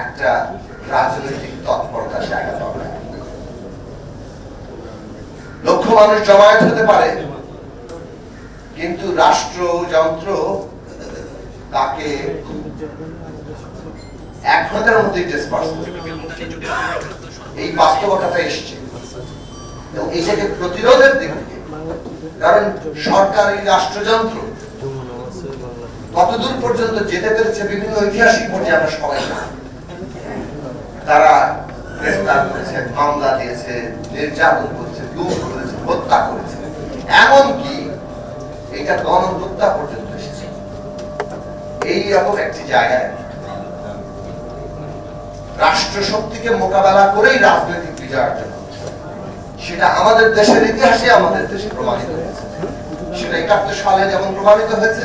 একটা রাজনৈতিক তৎপরতার জায়গা দরকার। লক্ষ মানুষ জমায়েত হতে পারে, কিন্তু রাষ্ট্রযন্ত্র তাকে এক ঘণ্টার মধ্যে এই বাস্তবতাটা এসছে। এবং এটাকে প্রতিরোধের দিক থেকে, কারণ সরকারি রাষ্ট্রযন্ত্র কতদূর পর্যন্ত যেতে পেরেছে বিভিন্ন ঐতিহাসিক পর্যায়ে আমরা সবাই জানি। তারা গ্রেফতার করেছে, মামলা দিয়েছে, নির্যাতন করেছে গুম করেছে, হত্যা করেছে। এমনকি এটা গণহত্যা পর্যন্ত এসেছে। এই রকম একটি জায়গায় রাষ্ট্র শক্তিকে মোকাবেলা করেই রাজনৈতিক বিজয় অর্জন সেটা আমাদের দেশের ইতিহাসে আমাদের দেশে প্রমাণিত হয়েছে। সেটা একাত্তর সালে যেমন প্রমাণিত হয়েছে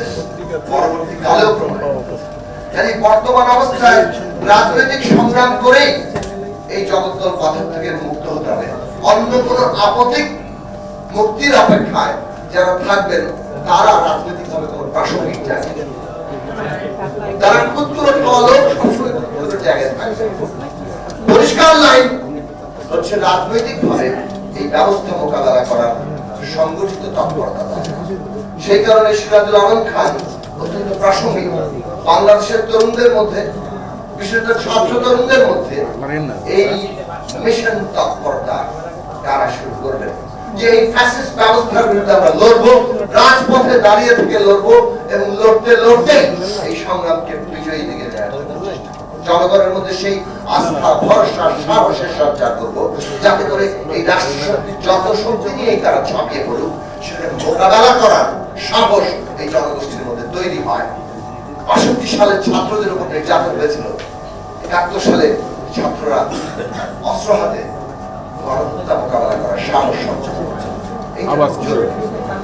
পরবর্তীকালেও প্রমাণিত হয়েছে। কাজে বর্তমান অবস্থায় রাজনৈতিক সংগ্রাম করেই এই জগদ্দল পথের থেকে মুক্ত হতে হবে। অন্য কোন আপতিক মুক্তির অপেক্ষায় যারা থাকবেন, তারা রাজনৈতিক ভাবে কোন প্রাসঙ্গিক তারা ক্ষুদ্র থাকবে। পরিষ্কার লাইন হচ্ছে রাজনৈতিক ভাবে এই ব্যবস্থা মোকাবেলা করার সংগঠিত তৎপরতা। সেই কারণে সিরাজুল আলম খান অত্যন্ত প্রাসঙ্গিক। বাংলাদেশের তরুণদের মধ্যে বিশেষত ছাত্র তরুণদের মধ্যে এই মিশন তৎপরতা তারা শুরু করবেন যে এই ফ্যাসিস্ট ব্যবস্থার বিরুদ্ধে আমরা লড়বো রাজপথে দাঁড়িয়ে থেকে লড়বো এবং লড়তে লড়তে এই সংগ্রামকে বিজয়ী দিকে দেওয়ার জন্য চেষ্টা করব। জনগণের মধ্যে সেই আস্থা ভরসা সাহসের সঞ্চার করব যাতে করে এই রাষ্ট্র শক্তির যত শক্তি নিয়েই তারা ঝাঁপিয়ে পড়ুক সেটাকে মোকাবেলা করার সাহস এই জনগোষ্ঠীর মধ্যে তৈরি হয়। বাষট্টি সালে ছাত্রদের উপর নির্যাতন হয়েছিল। একাত্তর সালে ছাত্ররা অস্ত্র হাতে গণহত্যা মোকাবেলা করার সাহস সঞ্চার করছে। এই আওয়াজ জন্য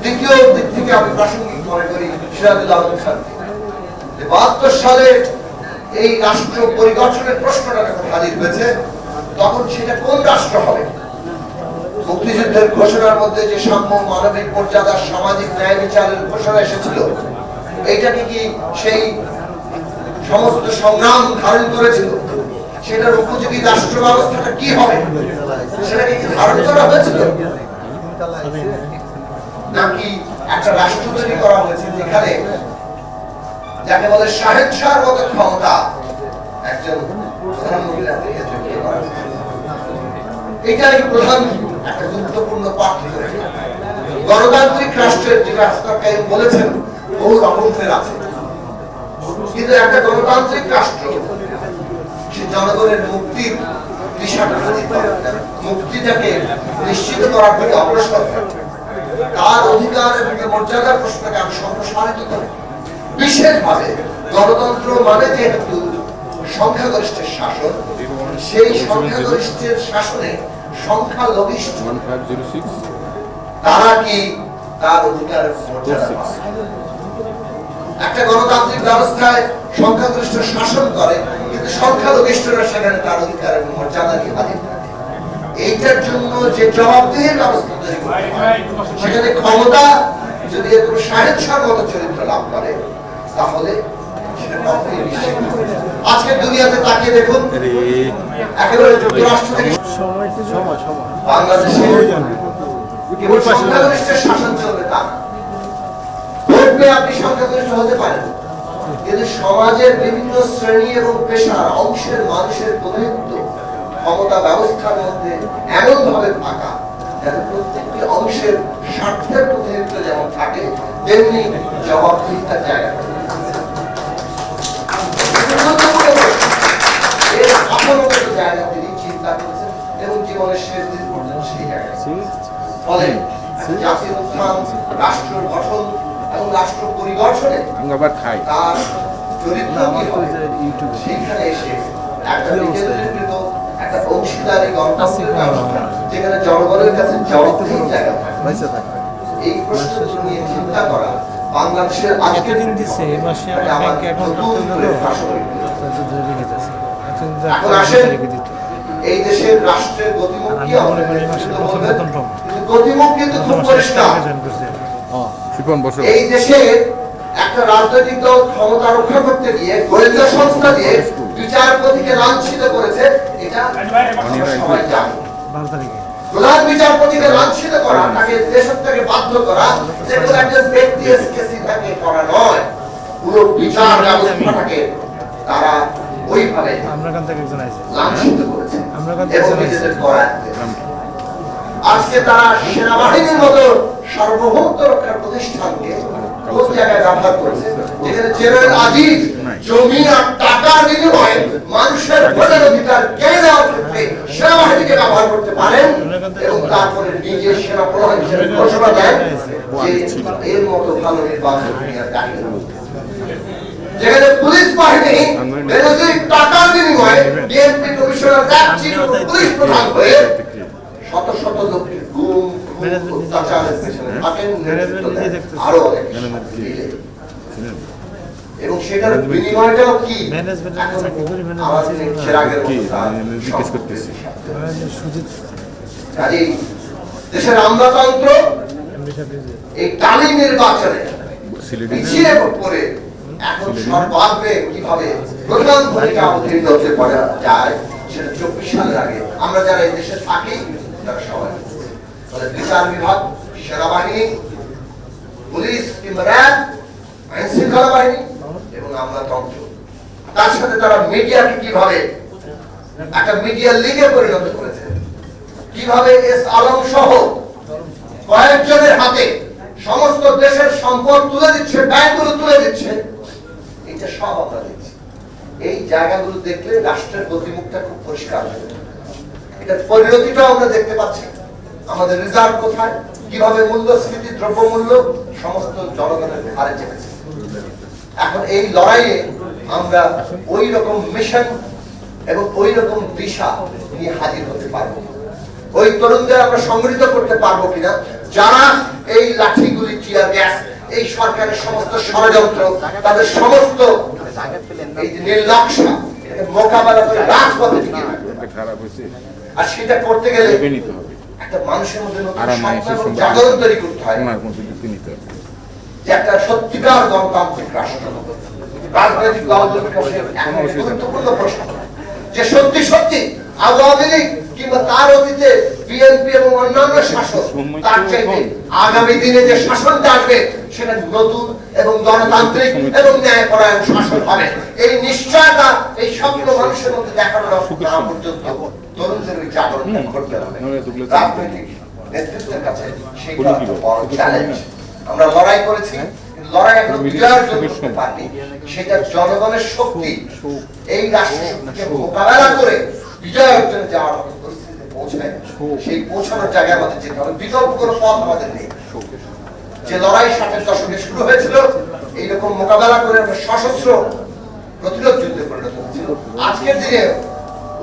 দ্বিতীয় দিক থেকে আমি প্রাসঙ্গিক মনে করি সিরাজুল আলম খানকে বাহাত্তর সালে এই রাষ্ট্র পরিগঠনের প্রশ্নটা যখন হাজির হয়েছে তখন সেটা কোন রাষ্ট্র হবে? মুক্তিযুদ্ধের ঘোষণার মধ্যে যে সাম্য মানবিক মর্যাদা সামাজিক ন্যায় বিচারের ঘোষণা এসেছিল এইটাকে কি সেই সমস্ত সংগ্রাম ধারণ করেছিল? সেটার উপযোগী রাষ্ট্র ব্যবস্থাটা কি হবে? সেটাকে কি ধারণ করা হয়েছিল? নাকি একটা রাষ্ট্র তৈরি করা হয়েছে যেখানে যাকে বলে শাহর মতো ক্ষমতা একজন। এটাই প্রধান একটা গুরুত্বপূর্ণ পার্থক্য গণতান্ত্রিক রাষ্ট্রের যে রাস্তাকে বলেছেন বহু রকমের আছে। কিন্তু একটা গণতান্ত্রিক রাষ্ট্র সে জনগণের মুক্তির দিশাটা মুক্তিটাকে নিশ্চিত করার প্রতি অগ্রসর তার অধিকার এবং মর্যাদার প্রশ্নটাকে আমি সম্প্রসারিত করে। বিশেষভাবে গণতন্ত্র মানে যেহেতু সংখ্যাগরিষ্ঠের শাসন সেই সংখ্যাগরিষ্ঠের শাসনে সংখ্যালঘিষ্ঠ তারা কি তার অধিকার মর্যাদা পায়? একটা গণতান্ত্রিক ব্যবস্থায় সংখ্যাগরিষ্ঠ শাসন করে কিন্তু সংখ্যালঘিষ্ঠরা সেখানে তার অধিকার এবং মর্যাদা নিয়ে থাকে। এইটার জন্য যে জবাবদিহির ব্যবস্থা তৈরি করতে সেখানে ক্ষমতা যদি এরকম সাহেব শাহর মতো চরিত্র লাভ করে তাহলে। আজকের দুনিয়াতে তাকিয়ে দেখুন একেবারে যুক্তরাষ্ট্র থেকে বাংলাদেশে কেবল সংখ্যাগরিষ্ঠের শাসন চলবে তা সংখ্যা আপনি সংখ্যাগরিষ্ঠ হতে পারেন কিন্তু সমাজের বিভিন্ন শ্রেণি এবং পেশার অংশের মানুষের প্রতিনিধিত্ব ক্ষমতা ব্যবস্থার মধ্যে এমন ভাবে ফাঁকা যাতে প্রত্যেকটি অংশের স্বার্থের প্রতিনিধিত্ব যেমন থাকে, তেমনি জবাবদিহিতার জায়গা থাকে। যেখানে জনগণের কাছে জায়গা থাকে। এই প্রশ্নগুলো নিয়ে চিন্তা করা বাংলাদেশের আজকের দিছে এই মাসে আমার আমার ব্যাংকে অ্যাকাউন্ট করতে হলো ধরে রেখেছে এখন এখন আসেন এই দেশের রাষ্ট্রের গতিমুখ কি হবে? এই মাসে প্রথম বেতন পাবো। কিন্তু গতিমুখ কিন্তু খুব পরিষ্কার। বসো। এই দেশে একটা রাজনৈতিক দল ক্ষমতা রক্ষা করতে গিয়ে গোয়েন্দা সংস্থা দিয়ে বিচারপতিকে লাঞ্ছিত করেছে এটা সবাই জানি। প্রধান বিচারপতিকে লাঞ্ছিত করা তাকে দেশের থেকে বাধ্য করা যে কোনো একজন ব্যক্তি এসকেসি তাকে করা নয়। পুরো বিচার ব্যবস্থাটাকে তারা ওইভাবে লাঞ্ছিত করেছে এবং নিজেদের করাতে আজকে তারা সেনাবাহিনীর মতো সার্বভৌমত্ব রক্ষার প্রতিষ্ঠানকে যেখানে পুলিশ বাহিনী টাকার বিনিময়ে বিএনপি কমিশনার পুলিশ প্রধান হয়ে শত শত লোককে গুম খুন, Management নিজে- অত্যাচারের পেছনে থাকেন নেতৃত্ব Management নিজে দেন। দেখতেছে। আরও এবং সেটার বিনিময়টাও কি? Management এর এখন চাকরি করি, management আমাদের ছিল না। চেরাগের কি? অবস্থা। আমি জিজ্ঞেস করতেছি। আমরা যে সুজিত। কাজেই দেশের আমলাতন্ত্র এই টালি নির্বাচনে পিছিয়ে পড়ে এখন সর্বাগ্রে কীভাবে প্রধান ভূমিকা অবতীর্ণ হতে পারা যায় সেটা চব্বিশ সালের আগে। আমরা যারা এই দেশে থাকি তারা সবাই বিচার বিভাগ, সেনাবাহিনী, পুলিশ কিংবা র্যাব আইন শৃঙ্খলা বাহিনী এবং আমলাতন্ত্র তার সাথে তারা মিডিয়াকে কীভাবে একটা মিডিয়া লিগে পরিণত করেছে? কীভাবে এস আলম সহ কয়েকজনের হাতে সমস্ত দেশের সম্পদ তুলে দিচ্ছে, ব্যাংকগুলো তুলে দিচ্ছে? এটা সব আমরা দেখছি। এই জায়গাগুলো দেখলে রাষ্ট্রের গতিমুখটা খুব পরিষ্কার যায়। এটার পরিণতিটাও আমরা দেখতে পাচ্ছি। আমাদের রিজার্ভ কোথায়? কীভাবে মূল্যস্ফীতি দ্রব্যমূল্য, সমস্ত জনগণের হারে চেপেছে। এখন এই লড়াইয়ে আমরা ওই রকম মিশন এবং ওই রকম দিশা নিয়ে হাজির হতে পারব ওই তরুণদের আমরা সংগঠিত করতে পারব কিনা? যারা এই লাঠিগুলি, টিয়ার গ্যাস, এই সরকারের সমস্ত ষড়যন্ত্র, তাদের সমস্ত এই যে নির্লক্ষা মোকাবেলা করে রাজপথে আর সেটা করতে গেলে একটা মানুষের মধ্যে নতুন জাগরণ তৈরি করতে হয়। যে একটা সত্যিকার গণতান্ত্রিক রাষ্ট্র। রাজনৈতিক দলগুলোর কাছে গুরুত্বপূর্ণ প্রশ্ন। যে সত্যি সত্যি আওয়ামী লীগ কিংবা তার অতীতে বিএনপি এবং অন্যান্য শাসক তার চাইতে আগামী দিনে যে শাসনটা আসবে সেটা নতুন এবং গণতান্ত্রিক এবং ন্যায়পরায়ণ শাসন হবে। এই নিশ্চয়তা এই স্বপ্ন মানুষের মধ্যে দেখানোর না পর্যন্ত। তরুণদের ওই করতে হবে। রাজনৈতিক নেতৃত্বের কাছে সেটা বলি কি একটা বল? বড় চ্যালেঞ্জ। আমরা লড়াই করেছি লড়াই এখন বিজয়ের জন্য করতে পারিনি। সেটা জনগণের শক্তি। এই রাষ্ট্র মোকাবেলা করে বিজয় অর্জনে যাওয়ার পরিস্থিতিতে পৌঁছায় সেই পৌঁছানোর জায়গায় আমাদের যেতে হবে। বিকল্প কোনো পথ আমাদের নেই। যে লড়াই ষাটের দশকে শুরু হয়েছিল এইরকম মোকাবেলা করে আমরা সশস্ত্র প্রতিরোধ যুদ্ধে পরিণত হয়েছিল। আজকের দিনে